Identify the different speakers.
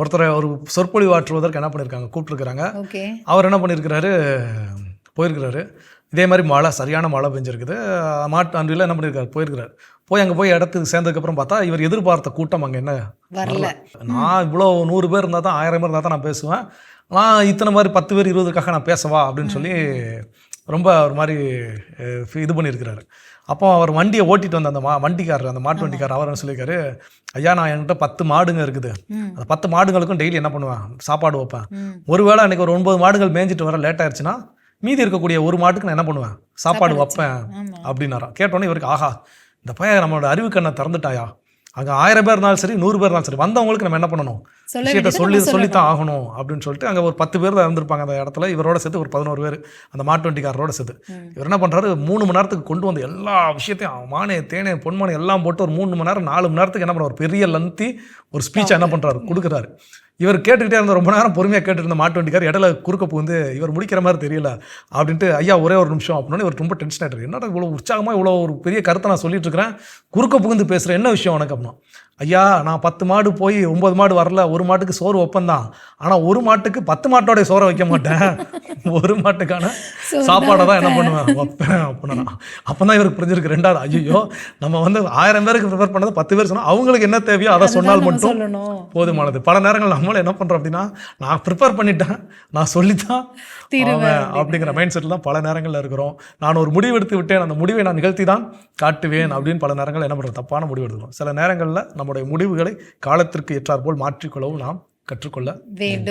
Speaker 1: ஒருத்தரை ஒரு சொற்பொழிவு ஆற்றுவதற்கு என்ன பண்ணியிருக்காங்க கூப்பிட்டுருக்காங்க அவர் என்ன பண்ணியிருக்கிறாரு போயிருக்கிறாரு. இதே மாதிரி மழை சரியான மழை பெஞ்சிருக்குது. மாட்டு அன்றில் என்ன பண்ணியிருக்காரு போயிருக்கிறாரு. போய் அங்கே போய் இடத்துக்கு சேர்ந்ததுக்கப்புறம் பார்த்தா இவர் எதிர்பார்த்த கூட்டம் அங்கே என்ன?
Speaker 2: வரல.
Speaker 1: நான் இவ்வளோ நூறு பேர் இருந்தால் தான் ஆயிரம் பேர் இருந்தால் தான் நான் பேசுவேன். நான் இத்தனை மாதிரி பத்து பேர் இருபதுக்காக நான் பேசவா? அப்படின்னு சொல்லி ரொம்ப ஒரு மாதிரி இது பண்ணியிருக்கிறாரு. அப்போ அவர் வண்டியை ஓட்டிட்டு வந்த அந்த மா வண்டிக்காரர் அந்த மாட்டு வண்டிக்காரர் அவர் சொல்லியிருக்காரு ஐயா நான் என்கிட்ட பத்து மாடுங்க இருக்குது. அந்த பத்து மாடுங்களுக்கும் டெய்லி என்ன பண்ணுவேன்? சாப்பாடு வைப்பேன். ஒருவேளை அன்னைக்கு ஒரு ஒன்பது மாடுகள் மேய்ஞ்சிட்டு வர லேட் ஆயிடுச்சுன்னா மீதி இருக்கக்கூடிய ஒரு மாட்டுக்கு நான் என்ன பண்ணுவேன்? சாப்பாடு வைப்பேன்.
Speaker 2: ஆமா.
Speaker 1: அப்படின்னாராம் கேட்டோன்னே இவருக்கு ஆஹா இந்த பையன் நம்மளோட அறிவு கண்ணை திறந்துட்டாயா? அங்கே ஆயிரம் பேர் இருந்தாலும் சரி நூறு பேர் இருந்தாலும் சரி வந்தவங்களுக்கு நம்ம என்ன பண்ணணும்? விஷயத்தை சொல்லி சொல்லித்தான் ஆகணும் அப்படின்னு சொல்லிட்டு அங்கே ஒரு பத்து பேர் தான் இருந்திருப்பாங்க அந்த இடத்துல. இவரோட சேர்த்து ஒரு பதினோரு பேர். அந்த மாட்டு வண்டிக்காரரோட சேர்த்து. இவர் என்ன பண்ணுறாரு மூணு மணி நேரத்துக்கு கொண்டு வந்து எல்லா விஷயத்தையும் மானே தேனே பொன்மானே எல்லாம் போட்டு ஒரு மூணு மணி நேரம் நாலு மணி நேரத்துக்கு என்ன பண்ணுறாரு ஒரு பெரிய லந்தி ஒரு ஸ்பீச்சை என்ன பண்ணுறாரு கொடுக்குறாரு. இவர் கேட்டுக்கிட்டே இருந்த ரொம்ப நேரம் பொறுமையாக கேட்டுட்டு இருந்த மாட்டு வண்டிக்கார் இடையில குறுக்க புகுந்து இவர் முடிக்கிற மாதிரி தெரியல அப்படின்ட்டு ஐயா ஒரே ஒரு நிமிஷம் அப்படின்னு இவர் ரொம்ப டென்ஷன் ஆகிட்டு என்னடா இவ்வளோ உற்சாகமாக இவ்வளோ ஒரு பெரிய கருத்தை நான் சொல்லிட்டு இருக்கிறேன். குறுக்க புகுந்து பேசுகிறேன் என்ன விஷயம் உனக்கு? அப்படின்னா ஐயா நான் பத்து மாடு போய் ஒன்பது மாடு வரல ஒரு மாட்டுக்கு சோறு வைப்பேன் ஆனால் ஒரு மாட்டுக்கு பத்து மாட்டோடைய சோறை வைக்க மாட்டேன். ஒரு மாட்டுக்கான சாப்பாடை தான் என்ன பண்ணுவேன்? வைப்பேன் அப்படின்னா. அப்போ தான் இவருக்கு புரிஞ்சிருக்கு ரெண்டாவது. ஐயோ நம்ம வந்து ஆயிரம் பேருக்கு ப்ரிப்பேர் பண்ணது பத்து பேர் சொன்னால் அவங்களுக்கு என்ன தேவையோ அதை சொன்னால்
Speaker 2: நம்ம
Speaker 1: மட்டும் போதுமானது. பல நேரங்கள் நம்மளும் என்ன பண்ணுறோம் அப்படின்னா நான் ப்ரிப்பேர் பண்ணிட்டேன் நான் சொல்லித்தான் அப்படிங்கிற மைண்ட் செட்டில் தான் பல நேரங்களில் இருக்கிறோம். நான் ஒரு முடிவு எடுத்து விட்டேன் அந்த முடிவை நான் நிகழ்த்தி தான் காட்டுவேன் அப்படின்னு பல நேரங்கள் என்ன பண்ணுறோம் தப்பான முடிவு எடுத்துக்கிறோம். சில நேரங்களில் நம்முடைய முடிவுகளை காலத்திற்கு ஏற்றாற்போல் மாற்றிக்கொள்ளவும் நாம் கற்றுக்கொள்ள
Speaker 2: வேண்டும்.